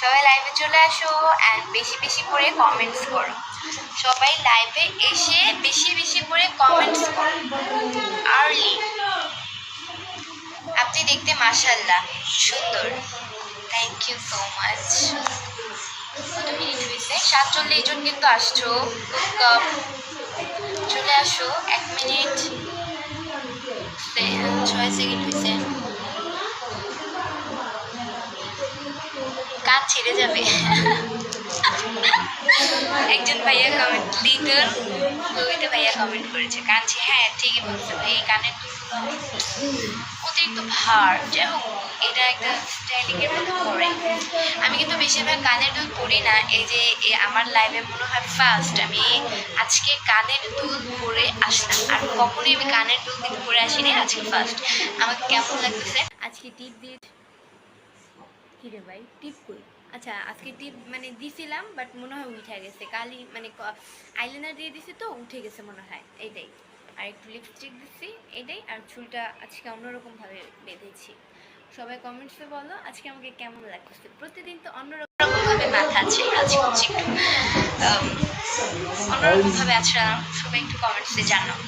সবাই লাইভে চলে আসো অ্যান্ড বেশি বেশি করে কমেন্টস করো। সবাই লাইভে এসে বেশি বেশি করে কমেন্টস করো। আর্লি আপনি দেখতে মাশাল্লাহ সুন্দর। থ্যাংক ইউ সো মাচ কত মিনিট হয়েছে? সাতচল্লিশ জন কিন্তু আসছো। কম চলে আসো, এক মিনিট ছয় সেকেন্ড হয়েছে কাজ ছেড়ে যাবে। একজন ভাইয়া কমেন্ট লিটল কবিতা ভাইয়া কমেন্ট করেছে কান ছে- হ্যাঁ ঠিকই বলছে এই কানের অতিরিক্ত ভার। যাই হোক, এটা একটা স্টাইলিংয়ের মধ্যে পড়ে। আমি কিন্তু বেশিরভাগ কানের দুল পরি না। এই যে আমার লাইভে মনে হয় ফার্স্ট আমি আজকে কানের দুল পরে আসলাম। আর কখনোই আমি কানের দুল কিন্তু পরে আসিনি, আজকে ফার্স্ট আমাকে কেমন লাগতেছে? আজকে টিপ দিয়ে কি রে ভাই? টিপ কই? আচ্ছা আজকে টিপ মানে দিছিলাম বাট মনে হয় উঠে গেছে। কালি মানে আইলাইনার দিয়ে দিছি তো, উঠে গেছে মনে হয়। এইটাই। আর একটু লিপস্টিক দিচ্ছি এটাই আর চুলটা আজকে অন্যরকমভাবে বেঁধেছি। সবাই কমেন্টসে বলো, আজকে আমাকে কেমন লাগতেছে? প্রতিদিন তো অন্যরকমভাবে মাথা আছে, আজকে একটু অন্যরকমভাবে আছড়ালাম সবাই একটু কমেন্টসে জানাও।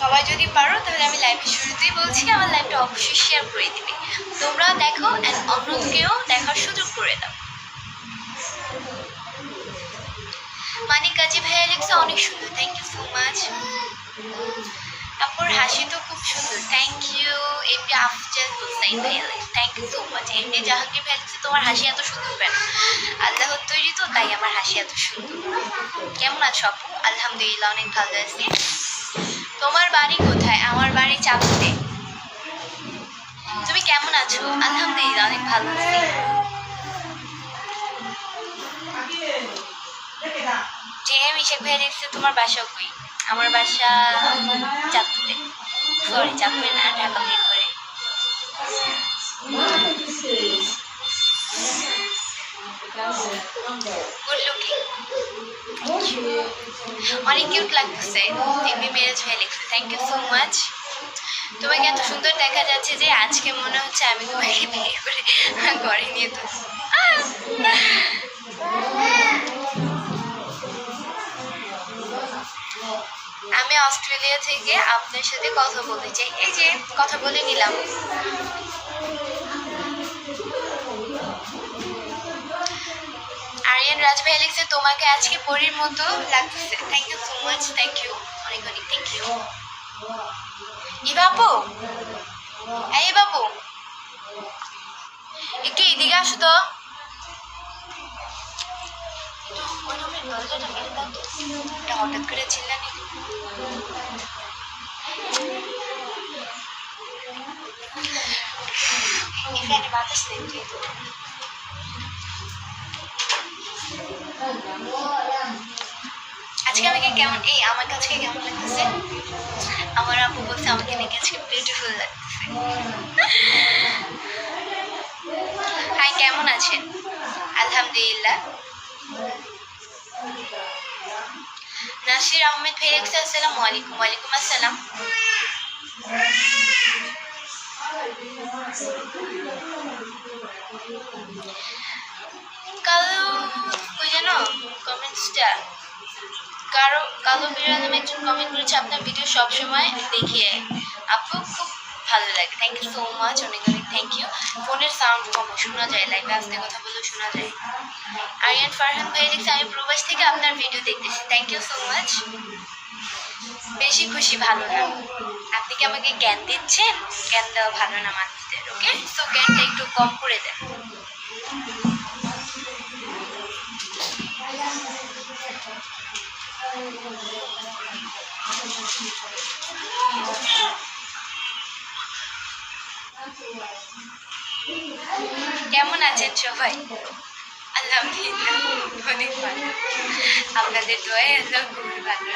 সবাই যদি পারো, তাহলে আমি লাইভের শুরুতেই বলছি, আমার লাইভটা অবশ্যই শেয়ার করে দিবে। তোমরা দেখো অ্যান্ড অন্যকেও দেখার সুযোগ করে দাও। মানিক কাজী ভাইয়া লিখছে অনেক সুন্দর। থ্যাংক ইউ সো মাচ আপুর হাসি তো খুব সুন্দর। থ্যাংক ইউ এমনি আফজাল হোসাইন ভাইয়া। লিখছে থ্যাংক ইউ সো মাচ এমনি জাহাঙ্গীর ভাইয়া লিখছে তোমার হাসি এত সুন্দর কেন? আল্লাহর তৈরি তো, তাই আমার হাসি এত সুন্দর। কেমন আছো আপু? আলহামদুলিল্লাহ, অনেক ভালো আছি। তোমার বাড়ি কোথায়? আমার বাড়ি চাঁদপুরে। তুমি কেমন আছো? আলহামদুলিল্লাহ, অনেক ভালো আছি। যে মিশে ভাই দেখছে তোমার বাসা কই? আমার বাসা চাঁদপুরে। সরি চাঁদপুরে না, ঢাকা মিরপুরে গুড লুকিং অনেক কিউট লাগতেছে। টিভি মেরেজ হয়ে লিখছে থ্যাংক ইউ সো মাচ তোমাকে এত সুন্দর দেখা যাচ্ছে যে আজকে মনে হচ্ছে আমি তোমাকে বিয়ে করে ঘরে নিয়ে তো আমি অস্ট্রেলিয়া থেকে আপনার সাথে কথা বলতে চাই। এই যে, কথা বলে নিলাম। আরিয়ান রাজ ভাই লিখছে তোমাকে আজকে পরীর মতো লাগতেছে। Thank you so much thank you অনেক অনেক থ্যাংক ইউ ই বাবু এই বাবু একটু এদিকে আসো তো। হঠাৎ করে চিল্লানি। এখানে বাতাস আজকে আমাকে কেমন এই, আমার কাছে কেমন লাগতেছে? আমার আপু বলছে, আমাকে নাকি বিউটিফুল লাগতেছে হাই কেমন আছেন? আলহামদুলিল্লাহ। নাসির আহমেদ ভাই আসসালামু আলাইকুম। ওয়ালাইকুম আসসালাম। কালো ওই জানো কমেন্টসটা। কারও, কালো বিড়াল নামে একজন কমেন্ট করেছে, আপনার ভিডিও সবসময় দেখিয়ে। আপু, খুব ভালো লাগে। থ্যাংক ইউ সো মাচ অনেক অনেক থ্যাংক ইউ ফোনের সাউন্ড কম, শোনা যায় লাইভে আসতে কথা বলেও শোনা যায়। আরিয়ান ফারহান ভাই লিখছে, আমি প্রবাস থেকে আপনার ভিডিও দেখতেছি। থ্যাংক ইউ সো মাচ বেশি খুশি ভালো না। আপনি কি আমাকে জ্ঞান দিচ্ছেন? জ্ঞান দেওয়া ভালো না মানুষদের ওকে সো জ্ঞানটা একটু কম করে দেন। কেমন আছেন সবাই? আলহামদুলিল্লাহ অনেক ভালো। আপনাদের দোয়াই আল্লাহ খুবই ভালো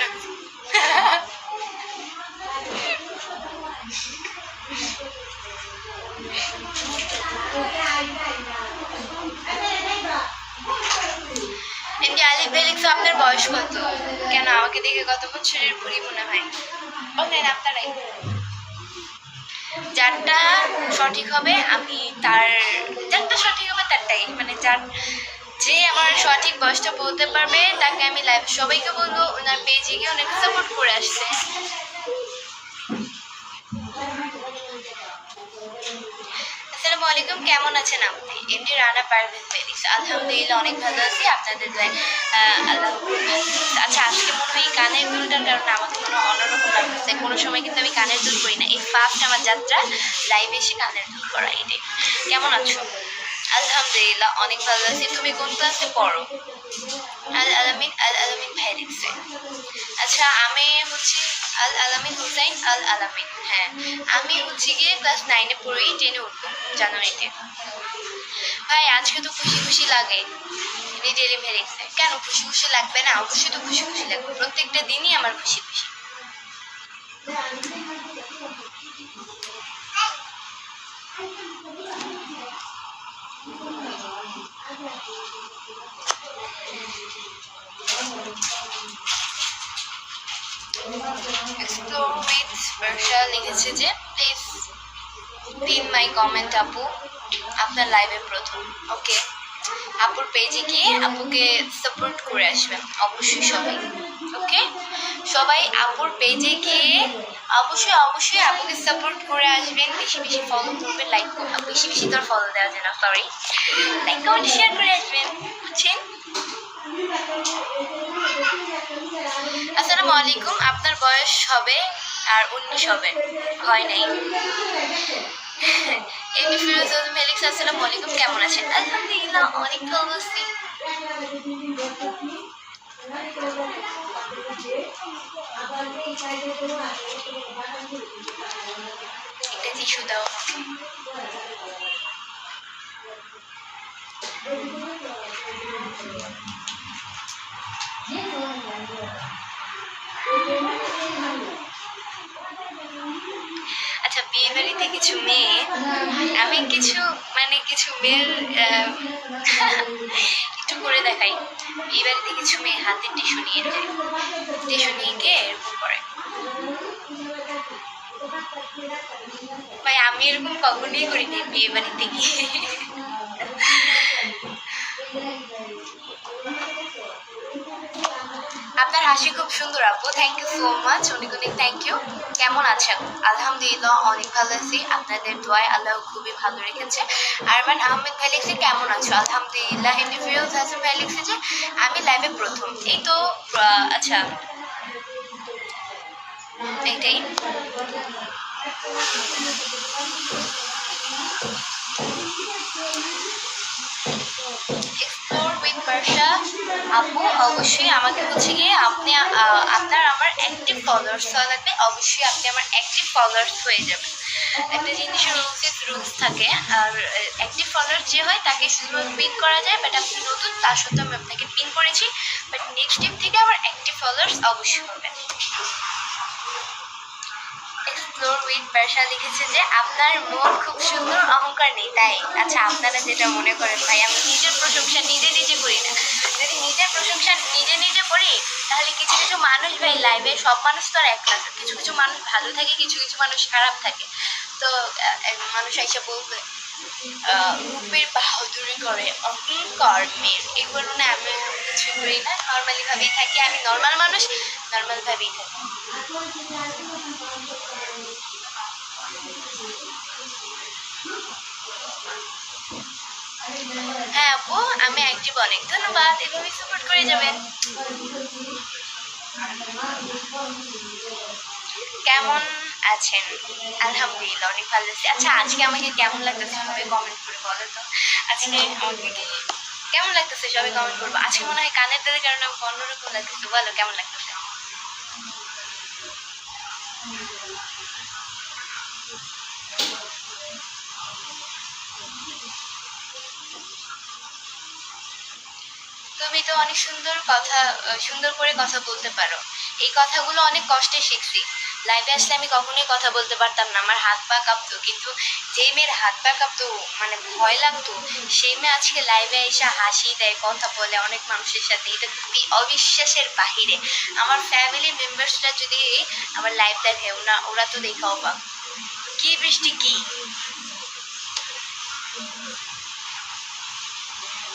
এমনি আলিফ তো আপনার বয়স কত? কেন আমাকে দেখে কত বছরের বুড়ি মনে হয়? বললেন আপনারাই যারটা সঠিক হবে, আমি তার যারটা সঠিক হবে তারটাই। মানে যার যে আমার সঠিক বয়সটা বলতে পারবে, তাকে আমি লাইভ সবাইকে বলব, ওনার পেজে গিয়ে ওনাকে সাপোর্ট করে আসতে আসসালামু আলাইকুম, কেমন আছেন আপনি? এমনি রানা পারভেজ ফেলিক্স আলহামদুলিল্লাহ অনেক ভালো আছি। আপনাদের আল্লাহ। আচ্ছা আজকে মনে হয় এই কানের দুলটার কারণে আমাকে কোনো অন্যরকম লাগতেছে কোনো সময় কিন্তু আমি কানের দুল করি না। এই ফার্স্ট আমার যাত্রা লাইভে এসে কানের দুল করা, এটাই। কেমন আছো? আলহামদুলিল্লাহ, অনেক ভালো আছি। তুমি কোন ক্লাসে পড়ো? আল আলামিন আল আলামিন ফেলিক্সে আচ্ছা আমি হচ্ছে আল আলামিন হুসাইন, আল আলামিন হ্যাঁ। আমি হচ্ছে গিয়ে ক্লাস নাইনে পড়ি টেনে উঠবো, জানুয়ারিতে। ভাই, আজকে তো খুশি খুশি লাগে। রিটেলি ফেরিক্সে কেন খুশি খুশি লাগবে না? অবশ্যই তো খুশি খুশি লাগবে। প্রত্যেকটা দিনই আমার খুশি খুশি। এক্সপ্লোর উইথ বর্ষা লিখেছে যে প্লিজ পিন মাই কমেন্ট আপু। আপনার লাইভে প্রথম ওকে আপুর পেজে গিয়ে আপুকে সাপোর্ট করে আসবেন, অবশ্যই সবাই ওকে সবাই আপুর পেজে গিয়ে অবশ্যই অবশ্যই আপুকে সাপোর্ট করে আসবেন। বেশি বেশি ফলো করবেন লাইক বেশি বেশি তোর ফলো দেওয়া যায় না সরি লাইক কমেন্ট শেয়ার করে আসবেন, বুঝছেন? আসসালামু আলাইকুম। আপনার বয়স হবে আর উনিশ হবে হয় নাই। এমনি ফিরোজ আজম ফেলিক্স আসসালামু আলাইকুম কেমন আছেন? আলহামদুলিল্লাহ অনেক ভালো আছি। একটা টিস্যু দাও। আচ্ছা বিয়ে বাড়িতে কিছু মেয়ে, আমি কিছু মানে কিছু মেয়ের একটু করে দেখাই। বিয়ে বাড়িতে কিছু মেয়ে হাতে টিস্যু নিয়ে যায় টিস্যু নিয়ে গিয়ে এরকম করে। ভাই, আমি এরকম কখনোই করিনি বিয়ে বাড়িতে গিয়ে। আপনার হাসি খুব সুন্দর, আপু। থ্যাংক ইউ সো মাচ অনেক অনেক থ্যাংক ইউ কেমন আছেন? আলহামদুলিল্লাহ, অনেক ভালো আছি। আপনাদের দোয়ায় আল্লাহ খুবই ভালো রেখেছে। আরমান আহমেদ ভাই কেমন আছো? আলহামদুলিল্লাহ এমনি ফিরোজ হাসান ভাই যে আমি লাইভে প্রথম। এই তো আচ্ছা। এইটাই। এক্সপ্লোর উইথ আপু, অবশ্যই আমাকে হচ্ছে গিয়ে আপনি আপনার আমার অ্যাক্টিভ ফলোয়ার্স হওয়া লাগবে। অবশ্যই আপনি আমার অ্যাক্টিভ ফলোয়ার্স হয়ে যাবেন। একটা জিনিসের রুলস রুলস থাকে। আর অ্যাক্টিভ ফলোয়ার যে হয় তাকে শুধুমাত্র পিন করা যায় বাট আপনি নতুন তার সত্ত্বেও আমি আপনাকে পিন করেছি। বাট নেক্সট টাইম থেকে আমার অ্যাক্টিভ ফলোয়ার্স অবশ্যই হবে। এক্সপ্লোর উইথ বর্ষা লিখেছে যে আপনার মন খুব সুন্দর, অহংকার নেই, তাই? আচ্ছা আপনারা যেটা মনে করেন, ভাই, আমি নিজের প্রশংসা নিজে নিজে করি না। যদি নিজের প্রশংসা নিজে নিজে করি, তাহলে কিছু কিছু মানুষ, ভাই লাইভে সব মানুষ তো আর এক না। কিছু কিছু মানুষ ভালো থাকে, কিছু কিছু মানুষ খারাপ থাকে। তো মানুষ এসে বলবে রূপের বাহাদুরি করে, অহংকার মেয়ের এগুলো না আমি কিছু করি না। নর্মালি ভাবেই থাকি, আমি নর্মাল মানুষ নর্মাল ভাবেই থাকি। হ্যাঁ আপু, আমি অ্যাক্টিভ অনেক ধন্যবাদ। এভাবে সাপোর্ট করে যাবেন। কেমন আছেন? আলহামদুলিল্লাহ, অনেক ভালো আছি। আচ্ছা আজকে আমাকে কেমন লাগতেছে সবাই কমেন্ট করে বলো তো। আজকে আমাকে কেমন লাগতেছে সবাই কমেন্ট করব? আজকে মনে হয় কানের তাদের কারণে আমাকে অন্যরকম লাগতেছে। বলো, কেমন লাগতেছে? তুমি তো অনেক সুন্দর কথা সুন্দর করে কথা বলতে পারো। এই কথাগুলো অনেক কষ্টে শিখছি। লাইভে আসলে আমি কখনোই কথা বলতে পারতাম না। আমার হাত পা কাঁপতো, কিন্তু যে মেয়ের হাত পা কাঁপতো মানে ভয় লাগতো, সেই মেয়ে আজকে লাইভে এসে হাসি দেয়, কথা বলে অনেক মানুষের সাথে। এটা খুবই অবিশ্বাসের বাহিরে। আমার ফ্যামিলি মেম্বার্সরা যদি আমার লাইভ দেখে ওরা ওরা তো দেখা অবাক। কি বৃষ্টি, কি?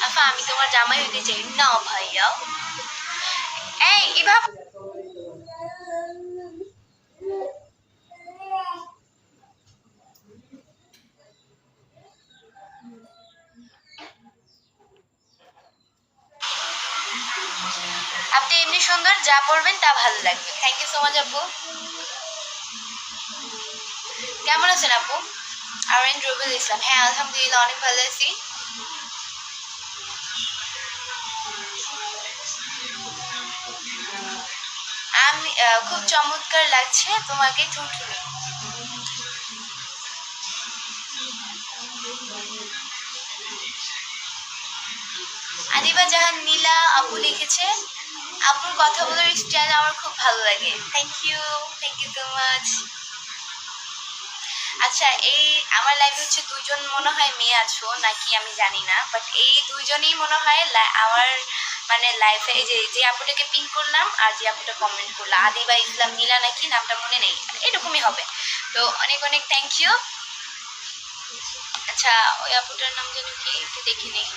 আফা, আমি তোমার জামাই হইতে চাই। না, ভাইয়া। এই এভাবে আপনি এমনি সুন্দর, যা পড়বেন তা ভালো লাগবে। থ্যাংক ইউ সো মাচ আপু। কেমন আছেন, আপু? আরেন রুবেল ইসলাম। হ্যাঁ আলহামদুলিল্লাহ, অনেক ভালো আছি। আহ, খুব চমৎকার লাগছে তোমাকে টুনটুনি আদিবা জাহান নীলা আপু লিখেছে আপুর কথা বলার স্টাইল আমার খুব ভালো লাগে। Thank you thank you so much আচ্ছা এই আমার লাইফে হচ্ছে দুজন মনে হয় মেয়ে আছো নাকি আমি জানি না বাট এই দুজনেই মনে হয় আমার মানে লাইফে এই যে যে আপুটাকে পিন করলাম আর যে আপুটা কমেন্ট করলাম আদিবা ইসলাম, নীলা নাকি নামটা মনে নেই এরকমই হবে। তো অনেক অনেক থ্যাংক ইউ আচ্ছা ওই আপুটার নাম যেন কি একটু দেখি নেই।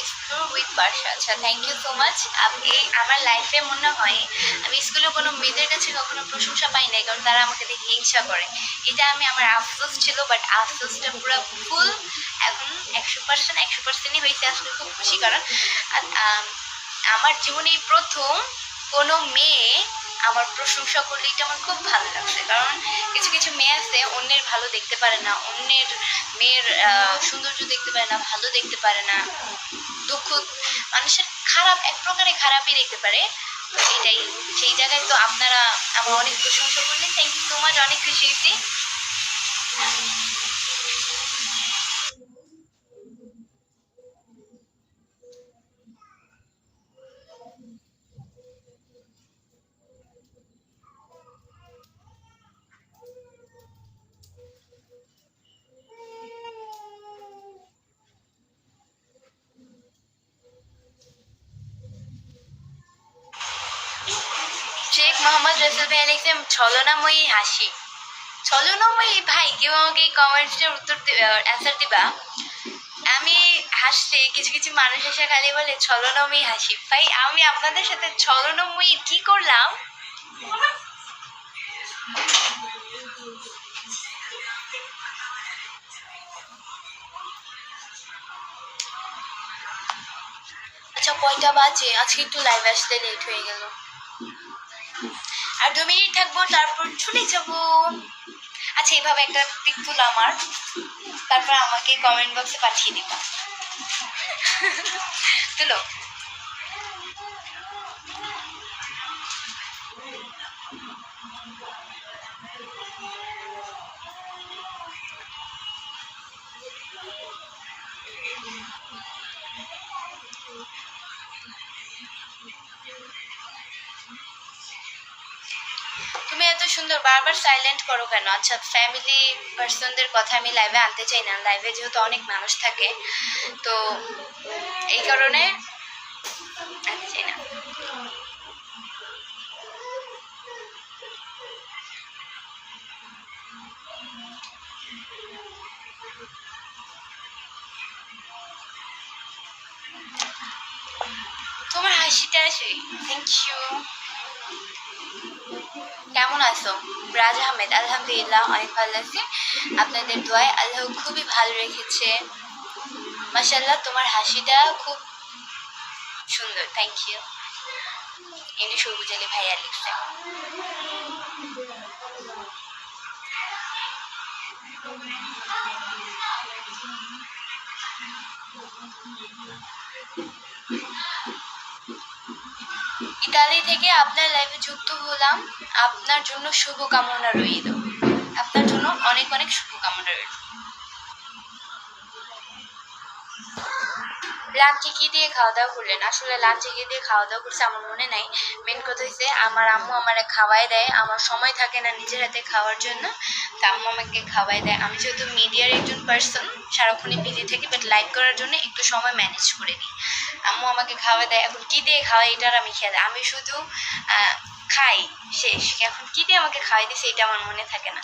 এক্সপ্লোর উইথ বার্ষা আচ্ছা থ্যাংক ইউ সো মাচ আপনি, আমার লাইফে মনে হয়, আমি স্কুলে কোনো মেয়েদের কাছে কখনো প্রশংসা পাই নাই, কারণ তারা আমাকে দেখে হিংসা করে। এটা আমি, আমার আফসোস ছিল বাট আফসোসটা পুরো ফুল এখন একশো পার্সেন্ট একশো পার্সেন্টই হয়েছে আসলে খুব খুশি, কারণ আমার জীবনে প্রথম কোনো মেয়ে আমার প্রশংসা করলে এটা আমার খুব ভালো লাগছে। কারণ কিছু কিছু মেয়ে আছে, অন্যের ভালো দেখতে পারে না, অন্যের মেয়ের সৌন্দর্য দেখতে পারে না, ভালো দেখতে পারে না, দুঃখ, মানুষের খারাপ, এক প্রকারে খারাপই দেখতে পারে। তো এটাই, সেই জায়গায় তো আপনারা আমার অনেক প্রশংসা করলেন। থ্যাংক ইউ সো মাচ অনেক খুশি হয়েছি। মোহাম্মদ লিখছেন ছলনাময়ী হাসি। ছলনাময়ী, ভাই, কেউ আমাকে এই কমেন্টসের উত্তর অ্যান্সার দিবা? আমি হাসলে, কিছু কিছু মানুষ এসে খালি বলে, ছলনাময়ী হাসি। ভাই, আমি আপনাদের সাথে ছলনাময়ী কি করলাম? আচ্ছা কয়টা বাজে? আজকে একটু লাইভ আসতে লেট হয়ে গেল। আর দু মিনিট থাকব, তারপর চলে যাব। আচ্ছা এইভাবে একটা পিক তুলো আমার। তারপর আমাকে কমেন্ট বক্সে পাঠিয়ে দিবা। তুলো তুমি এত সুন্দর, বারবার সাইলেন্ট করো কেন? আচ্ছা ফ্যামিলি পার্সনদের কথা আমি লাইভে আনতে চাই না। লাইভে যেহেতু অনেক মানুষ থাকে, তো এই কারণে আনতে চাই না। তোমার হাসিটা আসে। থ্যাংক ইউ কেমন আছো? রাজ আহমেদ, আলহামদুলিল্লাহ অনেক ভালো লাগছে আপনাদের দোয়ায় আল্লাহ খুবই ভালো রেখেছে। মাসাল্লাহ তোমার হাসিটা খুব সুন্দর। থ্যাংক ইউ এমনি সবুজ আলী ভাইয়া লিখছে। ইতালি থেকে আপনার লাইফে যুক্ত হলাম। আপনার জন্য শুভকামনা রইল। আপনার জন্য অনেক অনেক শুভকামনা রইল। লাঞ্চে কি দিয়ে খাওয়া দাওয়া করলেন? আসলে লাঞ্চে কি দিয়ে খাওয়া দাওয়া করছে আমার মনে নাই। মেন কথা হচ্ছে আমার আম্মু আমারে খাওয়াই দেয়। আমার সময় থাকে না নিজের হাতে খাওয়ার জন্য। তা আম্মু আমাকে খাওয়াই দেয়। আমি যেহেতু মিডিয়ার একজন পার্সন সারাক্ষণই বিজি থাকি বাট লাইভ করার জন্য একটু সময় ম্যানেজ করে নিই। আম্মু আমাকে খাওয়াই দেয়। এখন কি দিয়ে খাওয়াই, এটার আমি খেয়াল আমি শুধু খাই, শেষ। এখন কি দিয়ে আমাকে খাওয়াই দিছে, এটা আমার মনে থাকে না।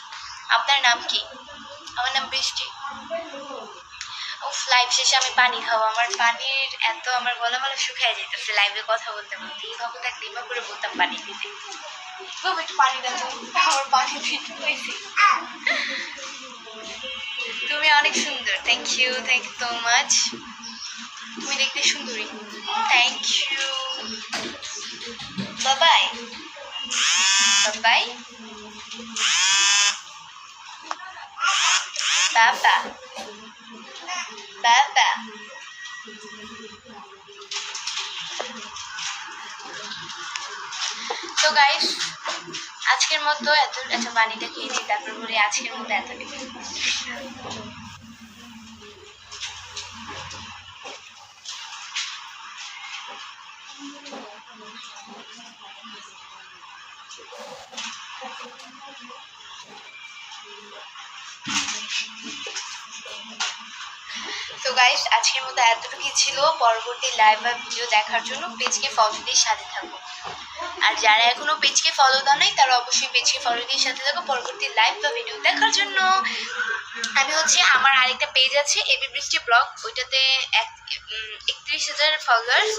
আপনার নাম কি? আমার নাম বৃষ্টি। উফ লাইভ শেষে আমি পানি খাব। আমার পানির এত আমার গলা মালা শুকায় যেতেছে লাইভে কথা বলতে বলতে। এই খবরটা ক্লিমা করে বলতাম পানি দিতে। বাবা একটু পানি দেন আমার পানি দিতে তুমি অনেক সুন্দর। Thank you thank you so much তুমি দেখতে সুন্দরী। থ্যাংক ইউ বাবাই বাবাই বাবা। বাবা তো গাইস আজকের মতো এত আচ্ছা পানিটা খেয়ে নিই তারপর বলি আজকের মতো এতটুকু তো গাইস আজকের মতো এতটুকুই ছিল। পরবর্তী লাইভ বা ভিডিও দেখার জন্য পেজকে ফলো দিয়ে সাথে থাকো। আর যারা এখনও পেজকে ফলো দাও নাই, তারা অবশ্যই পেজকে ফলো দিয়ে সাথে থাকো পরবর্তী লাইভ বা ভিডিও দেখার জন্য। আমি হচ্ছে, আমার আরেকটা পেজ আছে এবি বৃষ্টি ব্লগ ওইটাতে এক একত্রিশ হাজার ফলোয়ার্স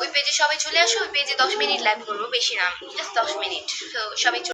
ওই পেজে সবাই চলে আসো, ওই পেজে দশ মিনিট লাইভ করব, বেশি না জাস্ট দশ মিনিট তো সবাই